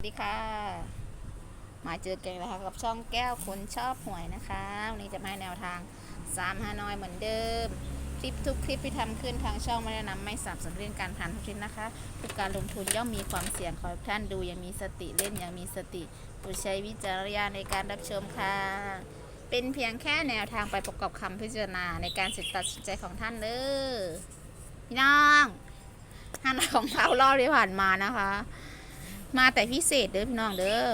สวัสดีค่ะ มาเจอกันแล้วค่ะกับช่องแก้วคนชอบหวยนะคะ วันนี้จะมาแนวทาง3ฮานอยเหมือนเดิม คลิปทุกคลิปที่ทำขึ้นทางช่องไม่ได้นำไม่สนับสนุนเรื่องการพันทุกชนิดนะคะทุกการลงทุนย่อมมีความเสี่ยงขอท่านดูอย่างมีสติเล่นอย่างมีสติโปรดใช้วิจารณญาณในการรับชมค่ะ เป็นเพียงแค่แนวทางไปประกอบคำพิจารณาในการสิตัดสินใจของท่านเด้อพี่น้องฮานอยของเรารอบที่ผ่านมานะคะ มาแต่พิเศษเด้อพี่น้องเด้อ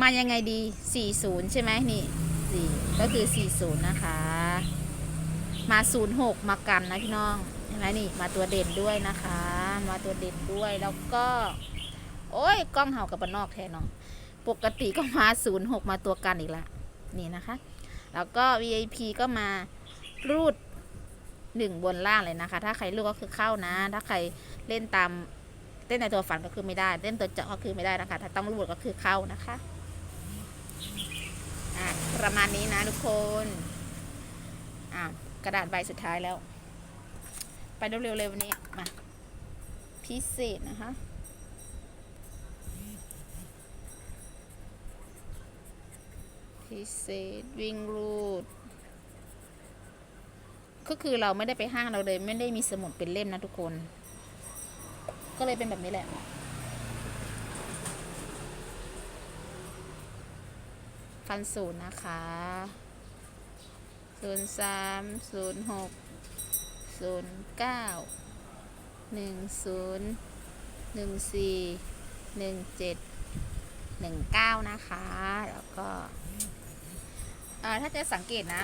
มายังไงดี 40 ใช่ไหมนี่สี่ก็คือ 40 นะคะ มา 06 มากันนะพี่น้องเห็นไหมนี่ มาตัวเด่นด้วยนะคะ มาตัวเด่นด้วยแล้วก็ โอ้ย กล้องเห่ากับปนนอกแทนเนาะปกติก็มา 06 มาตัวกันอีกละ นี่นะคะ แล้วก็ VIP ก็มารูดหนึ่งบนล่างเลยนะคะ ถ้าใครลูกก็คือเข้านะ ถ้าใครเล่นตาม เต้นในตัวฝันก็คือไม่ได้ เต้นตัวเจาะก็คือไม่ได้นะคะ ถ้าต้องรูดก็คือเข้านะคะอะประมาณนี้นะทุกคนอะกระดาษใบสุดท้ายแล้ว ไปเร็วๆเลยวันนี้มาพิเศษนะคะพิเศษวิ่งรูดก็คือเราไม่ได้ไปห้างเราเลย ไม่ได้มีสมุดเป็นเล่มนะทุกคน ก็เลยเป็นแบบนี้แหละฟันศูนย์นะคะศูนย์สามศูนย์หกศูนย์เก้าหนึ่งศูนย์หนึ่งสี่หนึ่งเจ็ดหนึ่งเก้านะคะ แล้วก็ถ้าจะสังเกตนะ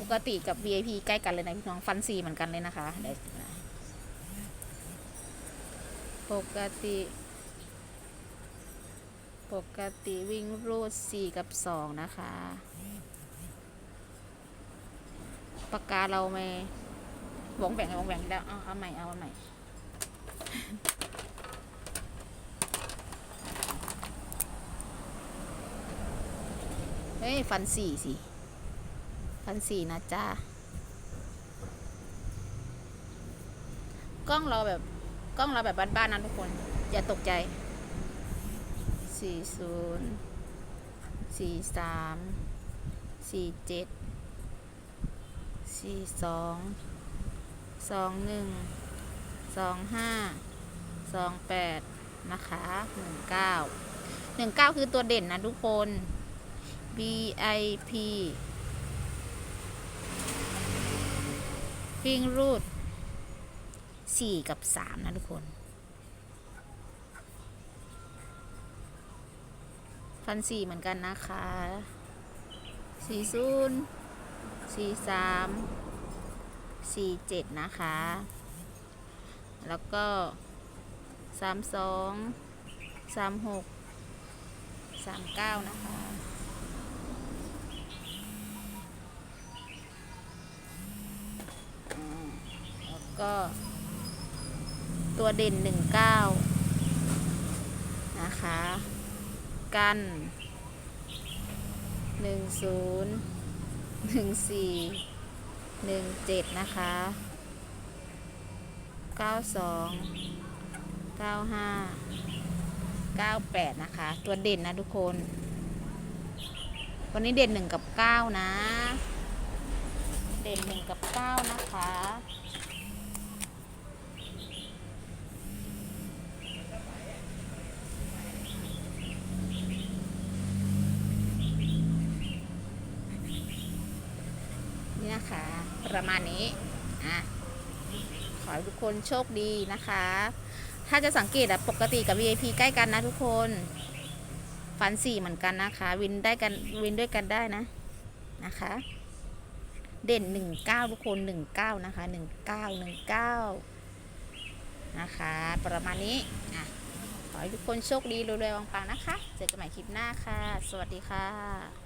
ปกติกับ VIP ใกล้กันเลยนะพี่น้องฟันสี่เหมือนกันเลยนะคะเดี๋ยวนะ ปกติ ปกติวิ่งรูด 4 กับ 2 นะคะ ปากกาเราไม่วงแบ่งวงแบ่งแล้ว เอาเอาใหม่ เอาใหม่ เฮ้ย ฟันสี่สิฟันสี่นะจ้ากล้องเราแบบ กล้องเราแบบบ้านๆนะทุกคน อย่าตกใจสี่ศูนย์สี่สามสี่เจ็ดสี่สองสองหนึ่งสองห้าสองแปดนะคะหนึ่งเก้าหนึ่งเก้าคือตัวเด่นนะทุกคน BIP วิ่งรูด สี่กับสามนะทุกคนพันสี่เหมือนกันนะคะสี่ศูนย์สี่สามสี่เจ็ดนะคะ แล้วก็สามสองสามหกสามเก้านะคะแล้วก็ ตัวเด่นหนึ่งเก้านะคะ กันหนึ่งศูนย์หนึ่งสี่หนึ่งเจ็ดนะคะเก้าสองเก้าห้าเก้าแปดนะคะ ตัวเด่นนะทุกคน วันนี้เด่นหนึ่งกับเก้านะ เด่นหนึ่งกับเก้านะคะ นี่นะคะ ประมาณนี้อะขอให้ทุกคนโชคดีนะคะ ถ้าจะสังเกตอะปกติกับ VIP ใกล้กันนะทุกคนฟันสี่เหมือนกันนะคะ วินได้กันวินด้วยกันได้นะนะคะ เด่นหนึ่งเก้าทุกคนหนึ่งเก้านะคะหนึ่งเก้าหนึ่งเก้านะคะ ประมาณนี้อะขอให้ทุกคนโชคดีรวยๆปังๆนะคะ เจอกันใหม่คลิปหน้าค่ะ สวัสดีค่ะ